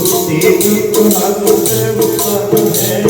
तेरी तुम्हारे है